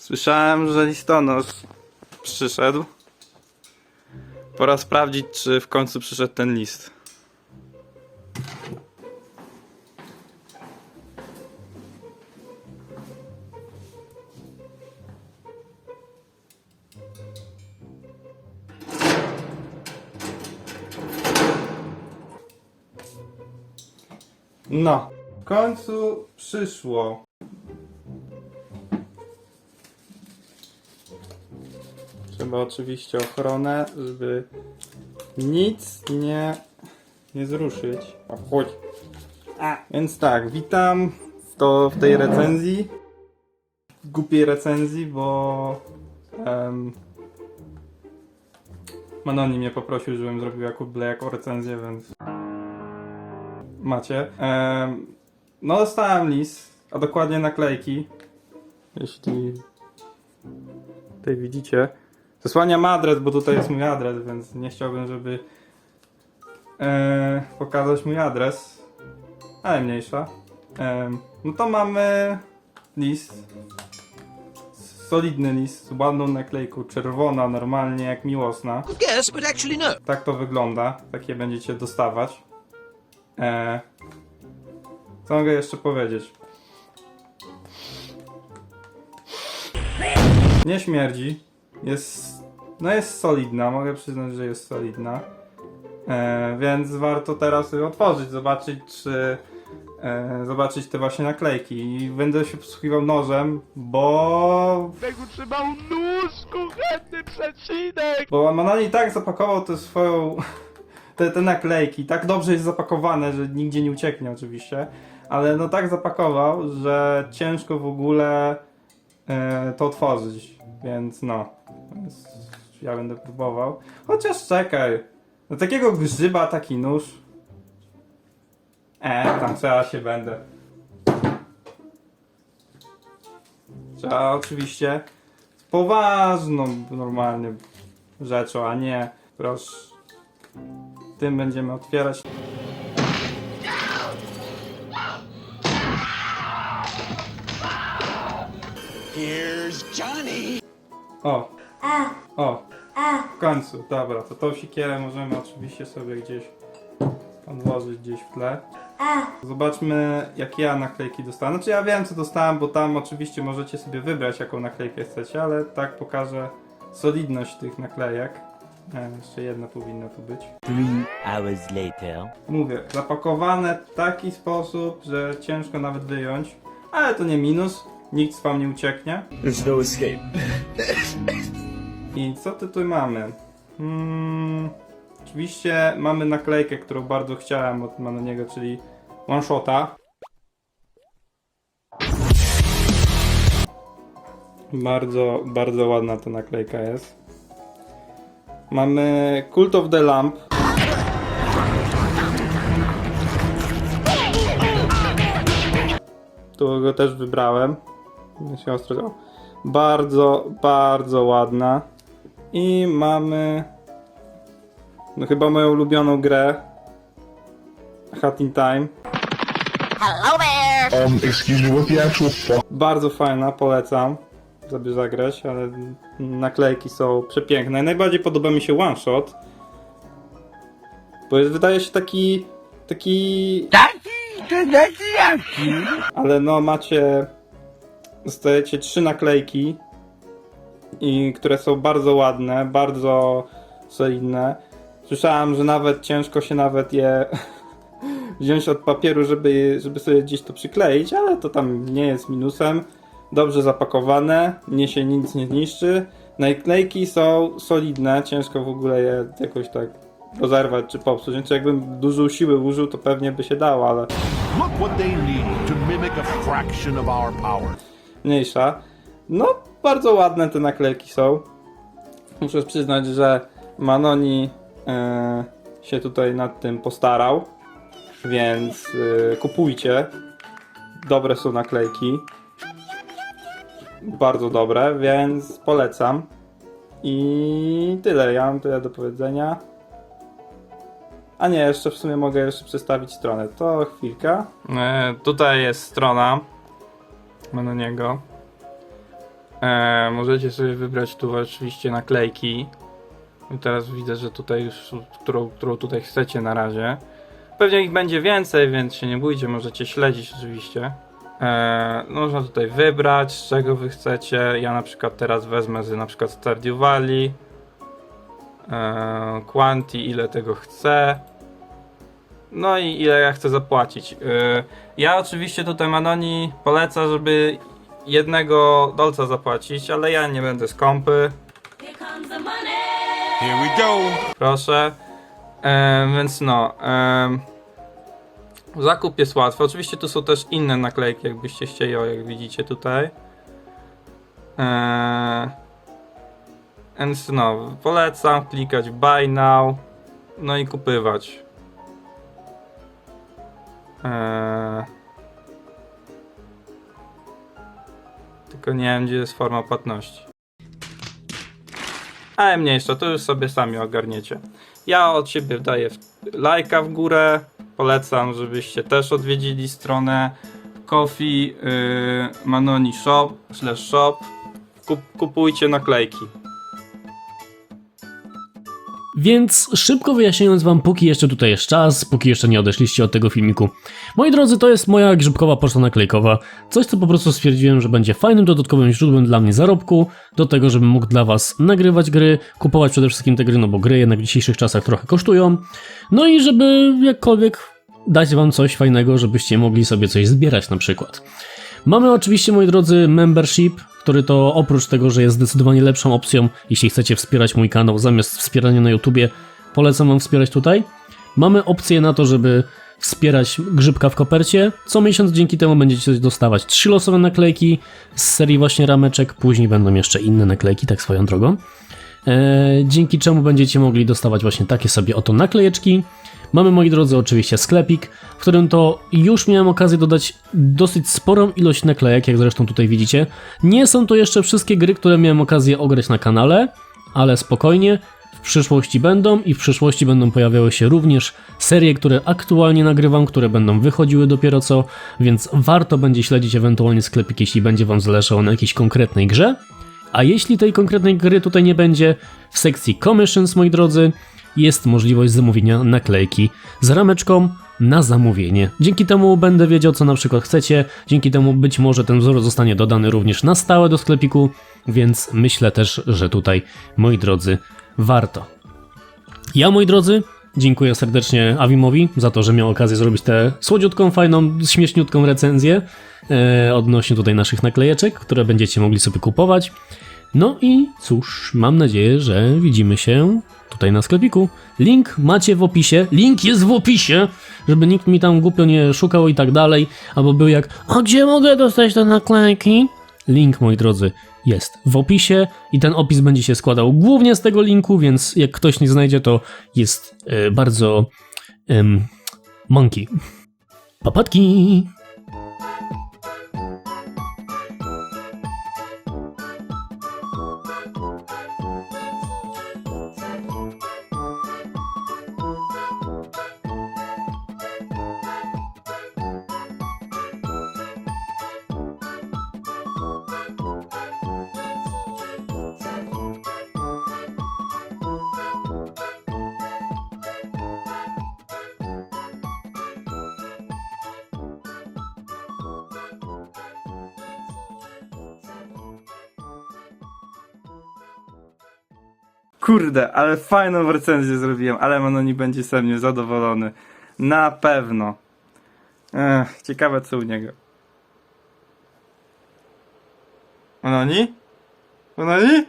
Słyszałem, że listonosz przyszedł. Pora sprawdzić, czy w końcu przyszedł ten list. No, w końcu przyszło. Trzeba oczywiście ochronę, żeby nic nie, nie zruszyć. A chodź. A, więc tak, witam w, to, w tej recenzji. Głupiej recenzji, bo um, Manoni mnie poprosił, żebym zrobił Jakub jako recenzję, więc macie. Em, no dostałem list, a dokładnie naklejki. Jeśli tutaj widzicie. Zasłaniam adres, bo tutaj jest mój adres, więc nie chciałbym, żeby e, pokazać mój adres. Ale mniejsza. Em, no to mamy list. Solidny list z ładną naklejką, czerwona, normalnie jak miłosna. Yes, but actually no. Tak to wygląda. Takie będziecie dostawać. E, co mogę jeszcze powiedzieć? Nie śmierdzi. Jest. No jest solidna, mogę przyznać, że jest solidna. E, więc warto teraz ją otworzyć, zobaczyć czy. E, zobaczyć te właśnie naklejki. I będę się posługiwał nożem, bo Tego trzymał nóż, kuchenny przecinek! Bo Manani tak zapakował tę swoją. Te, te naklejki, tak dobrze jest zapakowane, że nigdzie nie ucieknie oczywiście, ale no tak zapakował, że ciężko w ogóle e, to otworzyć, więc no. Ja będę próbował. Chociaż czekaj. Do takiego grzyba taki nóż. E, tam trzeba się będę. Trzeba oczywiście poważną normalnie rzeczą, a nie proszę. Tym będziemy otwierać. Here's Johnny. O! O! W końcu, dobra, to tą siekierę możemy oczywiście sobie gdzieś odłożyć gdzieś w tle. Zobaczmy, jakie ja naklejki dostałem. Znaczy ja wiem, co dostałem, bo tam oczywiście możecie sobie wybrać, jaką naklejkę chcecie, ale tak pokażę solidność tych naklejek. E, jeszcze jedna powinna tu być. Three hours later. Mówię, zapakowane w taki sposób, że ciężko nawet wyjąć, ale to nie minus, nikt wam nie ucieknie. There's no escape. I co ty tu mamy? Hmm, oczywiście mamy naklejkę, którą bardzo chciałem od Manoniego, czyli one shota. Bardzo, bardzo ładna ta naklejka jest. Mamy Cult of the Lamp. Tu go też wybrałem. Siostro. Bardzo, bardzo ładna. I mamy. No chyba moją ulubioną grę. Hat in Time. Um, excuse me, what the actual fuck? Bardzo fajna, polecam. Sobie zagrać, ale naklejki są przepiękne. Najbardziej podoba mi się One Shot. Bo jest, wydaje się taki. Taki. Ale no macie. Dostajecie trzy naklejki. I które są bardzo ładne, bardzo solidne. Słyszałem, że nawet ciężko się nawet je wziąć od papieru, żeby, żeby sobie gdzieś to przykleić, ale to tam nie jest minusem. Dobrze zapakowane, nie się nic nie zniszczy. Naklejki są solidne, ciężko w ogóle je jakoś tak rozerwać czy popsuć. Więc jakbym dużo siły użył, to pewnie by się dało, ale Look what they need to mimic a fraction of our power. Mniejsza. No, bardzo ładne te naklejki są. Muszę przyznać, że Manoni e, się tutaj nad tym postarał, więc e, kupujcie. Dobre są naklejki. Bardzo dobre, więc polecam. I tyle, ja mam tyle do powiedzenia. A nie, jeszcze w sumie mogę jeszcze przedstawić stronę. To chwilka. E, tutaj jest strona Manoniego. E, możecie sobie wybrać tu oczywiście naklejki. Teraz widzę, że tutaj już, którą, którą tutaj chcecie na razie. Pewnie ich będzie więcej, więc się nie bójcie, możecie śledzić oczywiście. E, można tutaj wybrać, z czego wy chcecie. Ja na przykład teraz wezmę z na przykład Stardew Valley. E, Quanti, ile tego chcę. No i ile ja chcę zapłacić. E, ja oczywiście tutaj Manoni poleca, żeby jednego dolca zapłacić, ale ja nie będę skąpy. Here we go. Proszę. Więc no. zakup jest łatwy. Oczywiście tu są też inne naklejki, jakbyście chcieli, o jak widzicie tutaj. Em, więc no, polecam klikać buy now. No i kupywać. Em, tylko nie wiem, gdzie jest forma płatności. Ale mniejsza, to już sobie sami ogarniecie. Ja od siebie daję lajka w górę. Polecam, żebyście też odwiedzili stronę Coffee yy, Manoni Shop slash shop. Kup, kupujcie naklejki. Więc szybko wyjaśniając wam, póki jeszcze tutaj jest czas, póki jeszcze nie odeszliście od tego filmiku. Moi drodzy, to jest moja grzybkowa poczta naklejkowa. Coś, co po prostu stwierdziłem, że będzie fajnym dodatkowym źródłem dla mnie zarobku, do tego, żebym mógł dla was nagrywać gry, kupować przede wszystkim te gry, no bo gry jednak w dzisiejszych czasach trochę kosztują. No i żeby jakkolwiek dać wam coś fajnego, żebyście mogli sobie coś zbierać na przykład. Mamy oczywiście, moi drodzy, membership, który to oprócz tego, że jest zdecydowanie lepszą opcją, jeśli chcecie wspierać mój kanał zamiast wspierania na YouTubie, polecam wam wspierać tutaj. Mamy opcję na to, żeby wspierać Grzybka w kopercie. Co miesiąc dzięki temu będziecie dostawać trzy losowe naklejki z serii właśnie rameczek, później będą jeszcze inne naklejki, tak swoją drogą. E, dzięki czemu będziecie mogli dostawać właśnie takie sobie oto naklejeczki. Mamy, moi drodzy, oczywiście sklepik, w którym to już miałem okazję dodać dosyć sporą ilość naklejek, jak zresztą tutaj widzicie. Nie są to jeszcze wszystkie gry, które miałem okazję ograć na kanale, ale spokojnie, w przyszłości będą i w przyszłości będą pojawiały się również serie, które aktualnie nagrywam, które będą wychodziły dopiero co, więc warto będzie śledzić ewentualnie sklepik, jeśli będzie Wam zależało na jakiejś konkretnej grze. A jeśli tej konkretnej gry tutaj nie będzie, w sekcji Commissions, moi drodzy, jest możliwość zamówienia naklejki z rameczką na zamówienie. Dzięki temu będę wiedział, co na przykład chcecie, dzięki temu być może ten wzór zostanie dodany również na stałe do sklepiku, więc myślę też, że tutaj, moi drodzy, warto. Ja, moi drodzy, dziękuję serdecznie Awimowi za to, że miał okazję zrobić tę słodziutką, fajną, śmieszniutką recenzję e, odnośnie tutaj naszych naklejeczek, które będziecie mogli sobie kupować. No i cóż, mam nadzieję, że widzimy się tutaj na sklepiku. Link macie w opisie. Link jest w opisie, żeby nikt mi tam głupio nie szukał i tak dalej, albo był jak, a gdzie mogę dostać te naklejki? Link, moi drodzy, jest w opisie i ten opis będzie się składał głównie z tego linku, więc jak ktoś nie znajdzie, to jest e, bardzo em, monkey. Papatki! Kurde, ale fajną recenzję zrobiłem, ale Manoni będzie ze mnie zadowolony. Na pewno. Ech, ciekawe co u niego. Manoni? Manoni?